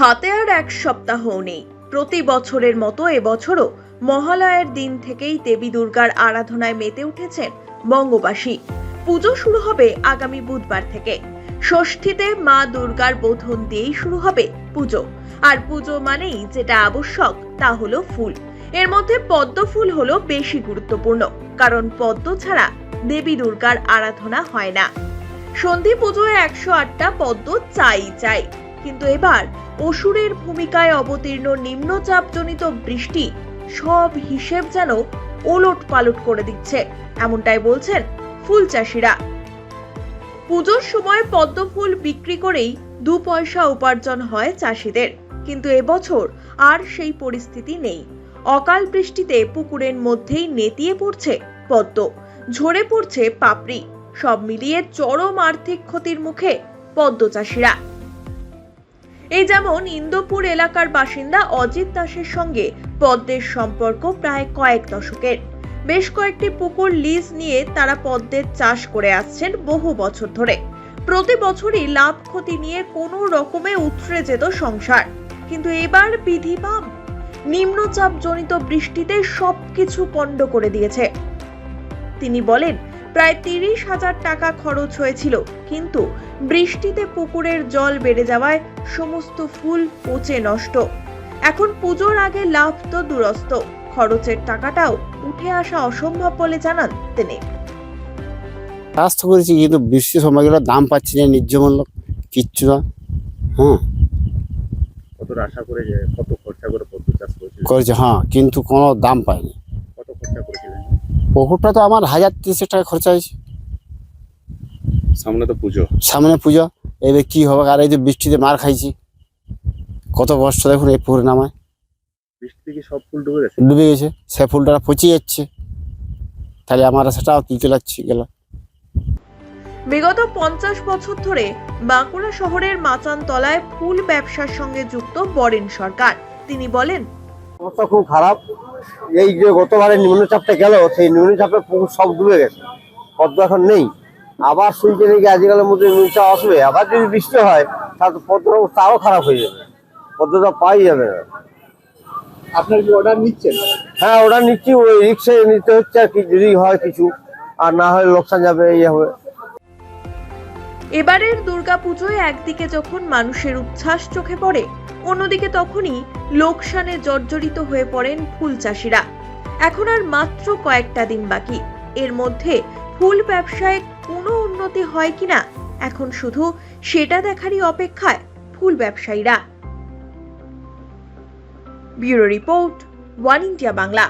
হাতে আর এক সপ্তাহ নেই। প্রতি বছরের মতো এবছরও মহালয়ের দিন থেকেই দেবী দুর্গার আরাধনায় মেতে উঠেছেন বঙ্গবাসী। পুজো শুরু হবে আগামী বুধবার থেকে। ষষ্ঠীতে মা দুর্গার বোধন দিয়েই শুরু হবে পুজো। আর পুজো মানেই যেটা আবশ্যক, তা হলো ফুল। এর মধ্যে পদ্ম ফুল হলো বেশি গুরুত্বপূর্ণ, কারণ পদ্ম ছাড়া দেবী দুর্গার আরাধনা হয় না। সন্ধি পুজোয় একশো আটটা পদ্ম চাই চাই। কিন্তু এবার অসুরের ভূমিকায় অবতীর্ণ নিম্নচাপজনিত বৃষ্টি সব হিসেব যেন ওলট পালট করে দিচ্ছে, এমনটাই বলছেন ফুল চাষিরা। পুজোর সময় পদ্ম ফুল বিক্রি করেই দু পয়সা উপার্জন হয় চাষিদের, কিন্তু এবছর আর সেই পরিস্থিতি নেই। অকাল বৃষ্টিতে পুকুরের মধ্যেই নেতিয়ে পড়ছে পদ্ম, ঝরে পড়ছে পাপড়ি, সব মিলিয়ে চরম আর্থিক ক্ষতির মুখে পদ্ম চাষিরা। এই যেমন ইন্দোপুর এলাকার বাসিন্দা অজিত দাসের সঙ্গে পদ্মের সম্পর্ক প্রায় কয়েক দশকের। বেশ কয়েকটি পুকুর লিজ নিয়ে তারা পদ্মের চাষ করে আসছেন বহু বছর ধরে। প্রতি বছরই লাভ ক্ষতি নিয়ে কোনো রকমে উতরে যেত সংসার। কিন্তু এবার বিধিবাম নিম্নচাপ জনিত বৃষ্টিতে সবকিছু পণ্ড করে দিয়েছে। তিনি বলেন প্রায় তিরিশ হাজার টাকা খরচ হয়েছিল। কিন্তু বৃষ্টিতে পুকুরের জল বেড়ে যাওয়ায় সমস্ত ফুল পচে নষ্ট। এখন পুজোর আগে লাভ তো দুরস্ত। খরচের টাকাটাও উঠে আসা অসম্ভব বলে জানান তিনি। চাষ তো করেছি কিন্তু বৃষ্টির সময় গেলে দাম পাচ্ছি না ন্যায্য মূল্য কিচ্ছু না। হ্যাঁ। কতটা আশা করে যে কত খরচা করে পদ্ম চাষ করেছিলেন করেছে হ্যাঁ কিন্তু কোনো দাম কত করেছিলেন পুকুরটা তো আমার হাজার তিরিশ টাকা খরচা হয়েছে। সামনে তো পুজো। সামনে পুজো এবার কি হবে? আর এই যে বৃষ্টিতে মার খাইছি। কত কষ্ট দেখুন এই পুকুরে নামায়। বৃষ্টি কি সব ফুল ডুবে গেছে? ডুবে গেছে। সে ফুলটা পচে যাচ্ছে। তাহলে আমরা সেটাও তুলতে লাগছি গেল। বিগত পঞ্চাশ বছর ধরে বাঁকুড়া শহরের মাচান তলায় ফুল ব্যবসার সঙ্গে যুক্ত বরেন সরকার। তিনি বলেন অবস্থা খুব খারাপ। এই যে গতবারে নিম্নচাপটা গেল সেই নিম্নচাপে পুকুর সব ডুবে গেছে। পদ্ম এখন নেই। আবার শুনছে নাকি আজকালের মধ্যে নিম্নচাপ আসবে। আবার যদি বৃষ্টি হয় তাহলে তো পদ্মের অবস্থা আরও খারাপ হয়ে যাবে। পদ্মটা পাই যাবে না। আপনার কি অর্ডার নিচ্ছেন? হ্যাঁ অর্ডার নিচ্ছি। ওই রিক্সে নিতে হচ্ছে আর কি যদি হয় কিছু। আর না হয় লোকসান যাবে এই হবে। এবারের দুর্গাপুজোয় একদিকে যখন মানুষের উচ্ছ্বাস চোখে পড়ে অন্যদিকে তখনই লোকসানে জর্জরিত হয়ে পড়েন ফুল চাষিরা। এখন আর মাত্র কয়েকটা দিন বাকি। এর মধ্যে ফুল ব্যবসায় কোনো উন্নতি হয় কিনা, এখন শুধু সেটা দেখারই অপেক্ষায় ফুল ব্যবসায়ীরা। Bureau report, one India Bangla.